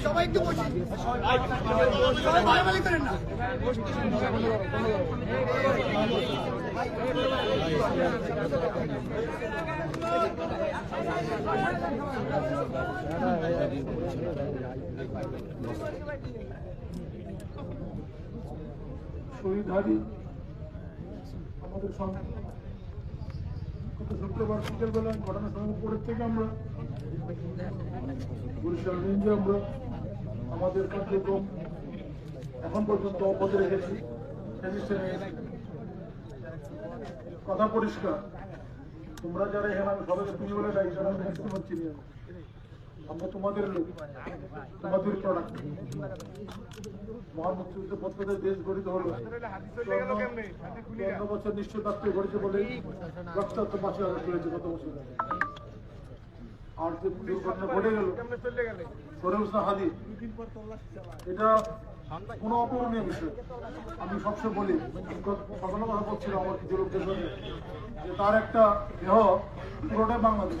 সবাই একটু বসি সবাই ভাই ভাই করেন না শহীদ হারি আমাদের সঙ্গে। গত শুক্রবার বিকেলবেলা ঘটনার সঙ্গে পরের থেকে আমরা? বরিশাল রেঞ্জে আমরা আমাদের কার্যক্রম এখন পর্যন্ত অব্যাহত রেখেছি। কথা পরিষ্কার। তোমরা যারা এখানে আমি তুমি বলে ডাকি আমি হাসতে পারছি না। আমরা তোমাদের লোক, তোমাদের প্রোডাক্ট মহান মুক্তিযুদ্ধ দেশ গঠিত হলো। চুয়ান্ন বছর নিশ্চয় রাষ্ট্র গড়েছে বলে রক্তাক্ত আগস্ট হয়েছে গত বছর। আর যে দুর্ঘটনা ঘটে গেল সরেউসা হাদি, এটা কোনো অপূরণীয় বিষয়। আমি সবসময় বলি সকালে কথা বলছিলাম আমার কিছু লোকদের সঙ্গে, যে তার একটা দেহ পুরোটাই বাংলাদেশ।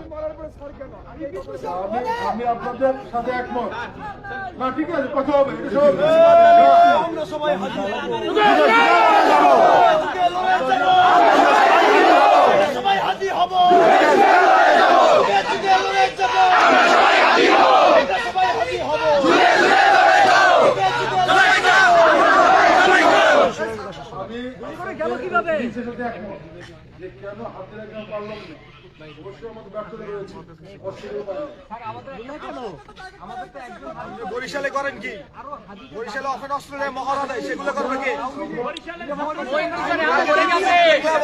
আমি আপনাদের সাথে একমত। না ঠিক আছে কথা হবে আমরা সবাই হাজি আমি যে কেন হাতের একদম পারলাম না? বরিশালে করেন কি বরিশালে অফেন অস্ত্র নিয়ে মহড়া দেয় সেগুলো করবে কি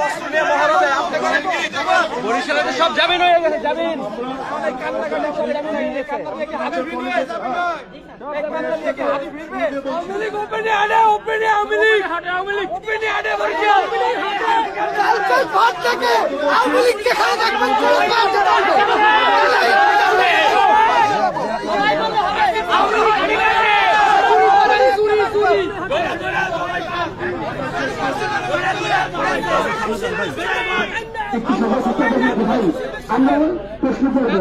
অস্ত্র নিয়ে মহড়া দেয় আপনি করেন কি বরিশালে তো সব জামিন হয়ে গেছে জামিন কালকে ঘর থেকে আওয়ামী লীগকে খেলা দেখবেন আমরা প্রশ্ন করব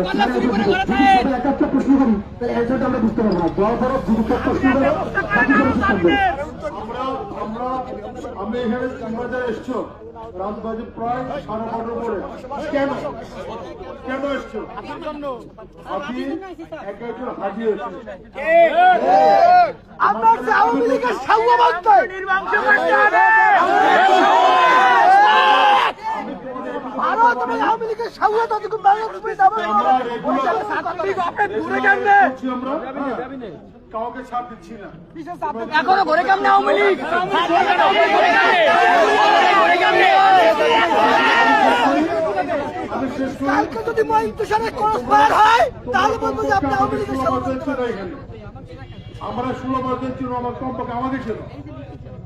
একটা প্রশ্ন করি তাহলে অ্যান্সারটা আমরা বুঝতে পারব না। বড় বড় গুরুত্ব প্রশ্ন করব। বাকি কোনো থাকবে আমরা আমরা আমি এখানে তোমরা এসছো। রাত বাজে প্রায় সাড়ে বারোটার পরে। কেন? কেন এসছো? আপনি এক একজন হাজির আমরা আওয়ামী লীগের সাউয়া ভারত এবং আওয়ামী লীগের সাউয়া ততক্ষণ বাংলাদেশ যাবে আমরা আমরা। কাউকে ছাড় দিচ্ছি না। এখনও ঘরে কেমনে আওয়ামী লীগ? আমি শেষ করি। কালকে যদি মহিন ক্রস ফায়ার হয় তাহলে বলব যে আপনি আওয়ামী লীগের ষোলো সাথে বছর ছিল এখানে। আমরা ষোলো বছর ছিল আমার কমপক্ষে আমাদের ছিল।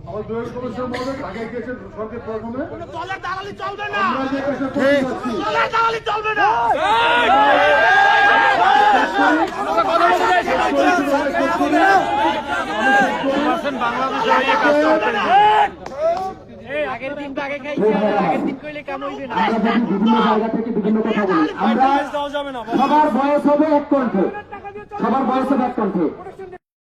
আমার দোয়েল কমিশন মধ্যে ঢাকায় গিয়েছেন সরকার প্রথমে দলের দালালি চলবে না। আমরা যে কাজটা করে যাচ্ছি দলের দালালি চলবে না। আগের দিন তো আগে খাইছি আগের দিন কইলে কাম হইবে না। আমরা বিভিন্ন জায়গা থেকে বিভিন্ন কথা বলি। আমরা সবার বয়স হবে এক কণ্ঠে। সবার বয়স হবে এক কণ্ঠে।